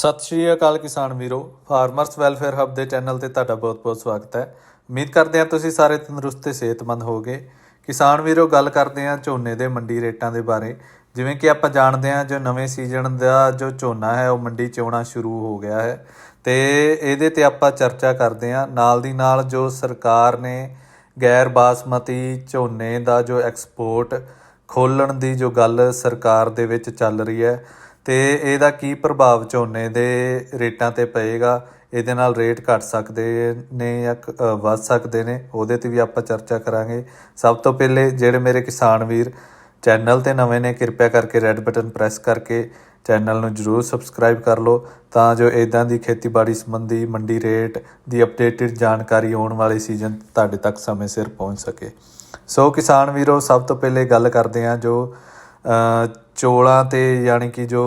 ਸਤਿ ਸ਼੍ਰੀ ਅਕਾਲ ਕਿਸਾਨ ਵੀਰੋ ਫਾਰਮਰਸ ਵੈਲਫੇਅਰ ਹੱਬ ਦੇ ਚੈਨਲ ਤੇ ਤੁਹਾਡਾ ਬਹੁਤ-ਬਹੁਤ ਸਵਾਗਤ ਹੈ। ਉਮੀਦ ਕਰਦੇ ਹਾਂ ਤੁਸੀਂ ਸਾਰੇ ਤੰਦਰੁਸਤ ਤੇ ਸਿਹਤਮੰਦ ਹੋਵੋਗੇ। ਕਿਸਾਨ ਵੀਰੋ, ਗੱਲ ਕਰਦੇ ਹਾਂ ਝੋਨੇ ਦੇ ਮੰਡੀ ਰੇਟਾਂ ਦੇ ਬਾਰੇ। ਜਿਵੇਂ ਕਿ ਆਪਾਂ ਜਾਣਦੇ ਹਾਂ ਜੋ ਨਵੇਂ ਸੀਜ਼ਨ ਦਾ ਜੋ ਝੋਨਾ ਹੈ, ਉਹ ਮੰਡੀ ਚ ਆਉਣਾ ਸ਼ੁਰੂ ਹੋ ਗਿਆ ਹੈ। ਤੇ ਇਹਦੇ ਤੇ ਆਪਾਂ ਚਰਚਾ ਕਰਦੇ ਹਾਂ। ਨਾਲ ਦੀ ਨਾਲ ਜੋ ਸਰਕਾਰ ਨੇ ਗੈਰ ਬਾਸਮਤੀ ਝੋਨੇ ਦਾ ਜੋ ਐਕਸਪੋਰਟ ਖੋਲਣ ਦੀ ਜੋ ਗੱਲ ਸਰਕਾਰ ਦੇ ਵਿੱਚ ਚੱਲ ਰਹੀ ਹੈ ਤੇ ਇਹਦਾ ਕੀ ਪ੍ਰਭਾਵ ਝੋਨੇ ਦੇ ਰੇਟਾਂ ਤੇ ਪਏਗਾ? ਇਹਦੇ ਨਾਲ ਰੇਟ ਘਟ ਸਕਦੇ ਨੇ ਜਾਂ ਵੱਧ ਸਕਦੇ ਨੇ? ਉਹਦੇ ਤੇ ਵੀ ਆਪਾਂ ਚਰਚਾ ਕਰਾਂਗੇ। ਸਭ ਤੋਂ ਪਹਿਲੇ ਜਿਹੜੇ ਮੇਰੇ ਕਿਸਾਨ ਵੀਰ ਚੈਨਲ ਤੇ ਨਵੇਂ ਨੇ, ਕਿਰਪਾ ਕਰਕੇ ਰੈੱਡ ਬਟਨ ਪ੍ਰੈਸ ਕਰਕੇ ਚੈਨਲ ਨੂੰ ਜਰੂਰ ਸਬਸਕ੍ਰਾਈਬ ਕਰ ਲਓ, ਤਾਂ ਜੋ ਇਦਾਂ ਦੀ ਖੇਤੀਬਾੜੀ ਸੰਬੰਧੀ ਮੰਡੀ ਰੇਟ ਦੀ ਅਪਡੇਟਡ ਜਾਣਕਾਰੀ ਆਉਣ ਵਾਲੇ ਸੀਜ਼ਨ ਤੁਹਾਡੇ ਤੱਕ ਸਮੇਂ ਸਿਰ ਪਹੁੰਚ ਸਕੇ। ਸੋ ਕਿਸਾਨ ਵੀਰੋ, ਸਭ ਤੋਂ ਪਹਿਲੇ ਗੱਲ ਕਰਦੇ ਹਾਂ ਜੋ ਚੋਲਾਂ ਤੇ ਯਾਨੀ ਕਿ ਜੋ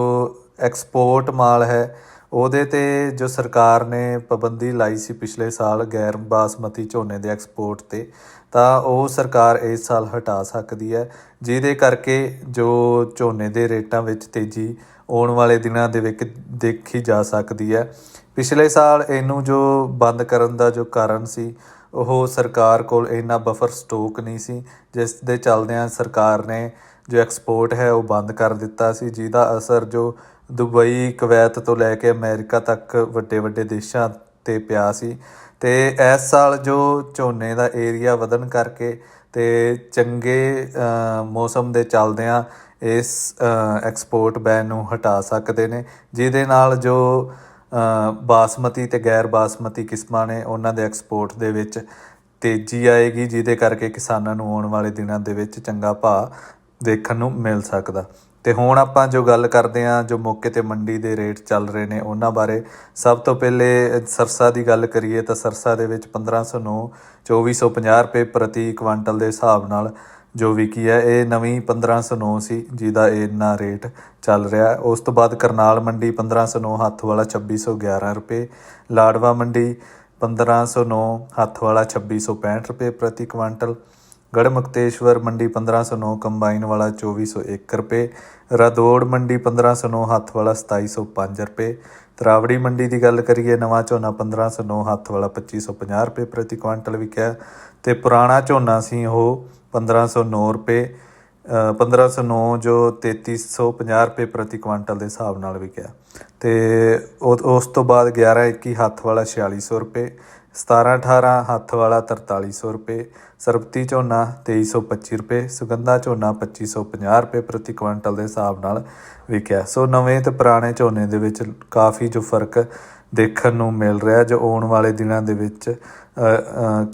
ਐਕਸਪੋਰਟ ਮਾਲ ਹੈ, ਉਹਦੇ ਤੇ ਜੋ ਸਰਕਾਰ ਨੇ ਪਾਬੰਦੀ ਲਾਈ ਸੀ ਪਿਛਲੇ ਸਾਲ ਗੈਰ ਬਾਸਮਤੀ ਝੋਨੇ ਦੇ ਐਕਸਪੋਰਟ ਤੇ, ਤਾਂ ਉਹ ਸਰਕਾਰ ਇਸ ਸਾਲ ਹਟਾ ਸਕਦੀ ਹੈ, ਜਿਹਦੇ ਕਰਕੇ ਜੋ ਝੋਨੇ ਦੇ ਰੇਟਾਂ ਵਿੱਚ ਤੇਜ਼ੀ ਆਉਣ ਵਾਲੇ ਦਿਨਾਂ ਦੇ ਵਿੱਚ ਦੇਖੀ ਜਾ ਸਕਦੀ ਹੈ। ਪਿਛਲੇ ਸਾਲ ਇਹਨੂੰ ਜੋ ਬੰਦ ਕਰਨ ਦਾ ਜੋ ਕਾਰਨ ਸੀ, ਉਹ ਸਰਕਾਰ ਕੋਲ ਇੰਨਾ ਬਫਰ ਸਟਾਕ ਨਹੀਂ ਸੀ, ਜਿਸ ਦੇ ਚੱਲਦਿਆਂ ਸਰਕਾਰ ਨੇ ਜੋ ਐਕਸਪੋਰਟ ਹੈ, ਉਹ ਬੰਦ ਕਰ ਦਿੱਤਾ ਸੀ। ਜਿਹਦਾ ਅਸਰ ਜੋ ਦੁਬਈ, ਕੁਵੈਤ ਤੋਂ ਲੈ ਕੇ ਅਮਰੀਕਾ ਤੱਕ ਵੱਡੇ ਵੱਡੇ ਦੇਸ਼ਾਂ ਤੇ ਪਿਆ ਸੀ। ਤੇ ਇਸ ਸਾਲ ਜੋ ਝੋਨੇ ਦਾ ਏਰੀਆ ਵਧਣ ਕਰਕੇ ਤੇ ਚੰਗੇ ਮੌਸਮ ਦੇ ਚੱਲਦਿਆਂ ਇਸ ਐਕਸਪੋਰਟ ਬੈਨ ਨੂੰ ਹਟਾ ਸਕਦੇ ਨੇ। ਜਿਹਦੇ ਨਾਲ ਜੋ ਬਾਸਮਤੀ ਤੇ ਗੈਰ ਬਾਸਮਤੀ ਕਿਸਮਾਂ ਨੇ, ਉਹਨਾਂ ਦੇ ਐਕਸਪੋਰਟ ਦੇ ਵਿੱਚ ਤੇਜ਼ੀ ਆਏਗੀ, ਜਿਹਦੇ ਕਰਕੇ ਕਿਸਾਨਾਂ ਨੂੰ ਆਉਣ ਵਾਲੇ ਦਿਨਾਂ ਦੇ ਵਿੱਚ ਚੰਗਾ ਭਾਅ ਦੇਖਣ ਨੂੰ ਮਿਲ ਸਕਦਾ। ਤੇ ਹੁਣ ਆਪਾਂ ਜੋ ਗੱਲ ਕਰਦੇ ਹਾਂ, ਜੋ ਮੌਕੇ ਤੇ ਮੰਡੀ ਦੇ ਰੇਟ ਚੱਲ ਰਹੇ ਨੇ, ਉਹਨਾਂ ਬਾਰੇ ਸਭ ਤੋਂ ਪਹਿਲੇ ਸਰਸਾ ਦੀ ਗੱਲ ਕਰੀਏ ਤਾਂ ਸਰਸਾ ਦੇ ਵਿੱਚ 1509 2450 ਰੁਪਏ ਪ੍ਰਤੀ ਕੁਆਂਟਲ ਦੇ ਹਿਸਾਬ ਨਾਲ ਜੋ ਵਿਕੀ ਹੈ, ਇਹ ਨਵੀਂ 1509 ਸੀ ਜਿਹਦਾ ਇੰਨਾ ਰੇਟ ਚੱਲ ਰਿਹਾ। ਉਸ ਤੋਂ ਬਾਅਦ ਕਰਨਾਲ ਮੰਡੀ 1509 ਹੱਥ ਵਾਲਾ 2611 ਰੁਪਏ, ਲਾੜਵਾ ਮੰਡੀ 1509 ਹੱਥ ਵਾਲਾ 2665 ਰੁਪਏ ਪ੍ਰਤੀ ਕੁਆਂਟਲ ਗੜ ਮੁਕਤੇਸ਼ਵਰ ਮੰਡੀ 1509 ਕੰਬਾਈਨ ਵਾਲਾ 2401 ਰੁਪਏ ਰਾਦੌੜ ਮੰਡੀ 1509 ਹੱਥ ਵਾਲਾ 2705 ਰੁਪਏ ਤਰਾਵੜੀ ਮੰਡੀ ਦੀ ਗੱਲ ਕਰੀਏ ਨਵਾਂ ਝੋਨਾ 1509 ਹੱਥ ਵਾਲਾ 2550 ਰੁਪਏ ਪ੍ਰਤੀ ਕੁਆਂਟਲ ਵਿਕਿਆ ਤੇ ਪੁਰਾਣਾ ਝੋਨਾ ਸੀ ਉਹ 1509 ਰੁਪਏ ਅ, 1509 ਜੋ 3350 ਰੁਪਏ ਪ੍ਰਤੀ ਕੁਇੰਟਲ ਦੇ ਹਿਸਾਬ ਨਾਲ ਵਿਕਿਆ ਤੇ ਉਸ ਤੋਂ ਬਾਅਦ 11 21 ਹੱਥ ਵਾਲਾ 4600 ਰੁਪਏ 17 18 ਹੱਥ ਵਾਲਾ 4300 ਰੁਪਏ ਸਰਬਤੀ ਝੋਨਾ 2325 ਰੁਪਏ, ਸੁਗੰਧਾ ਝੋਨਾ 2550 ਰੁਪਏ ਪ੍ਰਤੀ ਕੁਇੰਟਲ ਦੇ ਹਿਸਾਬ ਨਾਲ ਵਿਕਿਆ। ਸੋ ਨਵੇਂ ਤੇ ਪੁਰਾਣੇ ਝੋਨੇ ਦੇ ਵਿੱਚ ਕਾਫੀ ਜੋ ਫ਼ਰਕ ਦੇਖਣ ਨੂੰ ਮਿਲ ਰਿਹਾ ਜੋ ਆਉਣ ਵਾਲੇ ਦਿਨਾਂ ਦੇ ਵਿੱਚ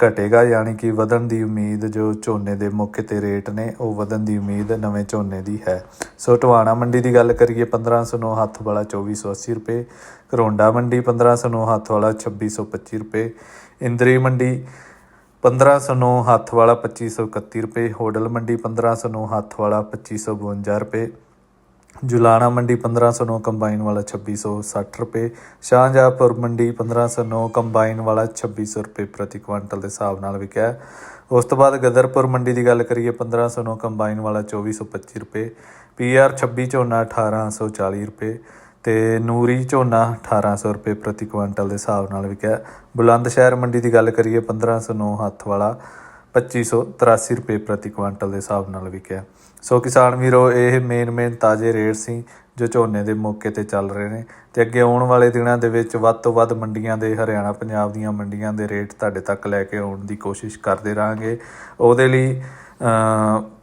ਘਟੇਗਾ, ਯਾਨੀ ਕਿ ਵਧਣ ਦੀ ਉਮੀਦ ਜੋ ਝੋਨੇ ਦੇ ਮੌਕੇ ਤੇ ਰੇਟ ਨੇ, ਉਹ ਵਧਣ ਦੀ ਉਮੀਦ ਨਵੇਂ ਝੋਨੇ ਦੀ ਹੈ। ਸੋ ਟਵਾਣਾ ਮੰਡੀ ਦੀ ਗੱਲ ਕਰੀਏ 1509 ਹੱਥ ਵਾਲਾ 2480 ਰੁਪਏ ਕਰੋਂਡਾ ਮੰਡੀ 1509 ਹੱਥ ਵਾਲਾ 2625 ਰੁਪਏ, ਇੰਦਰੀ ਮੰਡੀ 1509 ਹੱਥ ਵਾਲਾ 2531 ਰੁਪਏ, ਹੋਡਲ ਮੰਡੀ 1509 ਹੱਥ ਵਾਲਾ 2552 ਰੁਪਏ ਜੁਲਾਣਾ ਮੰਡੀ 1509 ਕੰਬਾਈਨ ਵਾਲਾ 2660 ਰੁਪਏ, ਸ਼ਾਹਜਹਾਂਪੁਰ ਮੰਡੀ 1509 ਕੰਬਾਈਨ ਵਾਲਾ 2600 ਰੁਪਏ ਪ੍ਰਤੀ ਕੁਇੰਟਲ ਦੇ ਹਿਸਾਬ ਨਾਲ ਵਿਕਿਆ ਉਸ ਤੋਂ ਬਾਅਦ ਗਦਰਪੁਰ ਮੰਡੀ ਦੀ ਗੱਲ ਕਰੀਏ 1509 ਕੰਬਾਈਨ ਵਾਲਾ 2425 ਰੁਪਏ ਪੀਆਰ 26 ਝੋਨਾ 1840 ਰੁਪਏ ਤੇ ਨੂਰੀ ਝੋਨਾ 1800 ਰੁਪਏ ਪ੍ਰਤੀ ਕੁਇੰਟਲ ਦੇ ਹਿਸਾਬ ਨਾਲ ਵਿਕਿਆ ਬੁਲੰਦ ਸ਼ਹਿਰ ਮੰਡੀ ਦੀ ਗੱਲ ਕਰੀਏ 1509 ਹੱਥ ਵਾਲਾ 2583 ਰੁਪਏ ਪ੍ਰਤੀ ਕੁਇੰਟਲ ਦੇ ਹਿਸਾਬ ਨਾਲ ਵਿਕਿਆ। ਸੋ ਕਿਸਾਨ ਵੀਰੋ, ਇਹ ਮੇਨ ਮੇਨ ਤਾਜ਼ੇ ਰੇਟ ਸੀ ਜੋ ਝੋਨੇ ਦੇ ਮੌਕੇ ਤੇ ਚੱਲ ਰਹੇ ਨੇ ਤੇ ਅੱਗੇ ਆਉਣ ਵਾਲੇ ਦਿਨਾਂ ਦੇ ਵਿੱਚ ਵੱਧ ਤੋਂ ਵੱਧ ਮੰਡੀਆਂ ਦੇ, ਹਰਿਆਣਾ, ਪੰਜਾਬ ਦੀਆਂ ਮੰਡੀਆਂ ਦੇ ਰੇਟ ਤੁਹਾਡੇ ਤੱਕ ਲੈ ਕੇ ਆਉਣ ਦੀ ਕੋਸ਼ਿਸ਼ ਕਰਦੇ ਰਹਾਂਗੇ। ਉਹਦੇ ਲਈ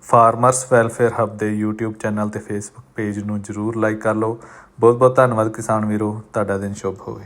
ਫਾਰਮਰਸ ਵੈਲਫੇਅਰ ਹੱਬ ਦੇ YouTube ਚੈਨਲ ਤੇ Facebook ਪੇਜ ਨੂੰ ਜਰੂਰ ਲਾਈਕ ਕਰ ਲਓ। ਬਹੁਤ ਬਹੁਤ ਧੰਨਵਾਦ ਕਿਸਾਨ ਵੀਰੋ, ਤੁਹਾਡਾ ਦਿਨ ਸ਼ੁਭ ਹੋਵੇ।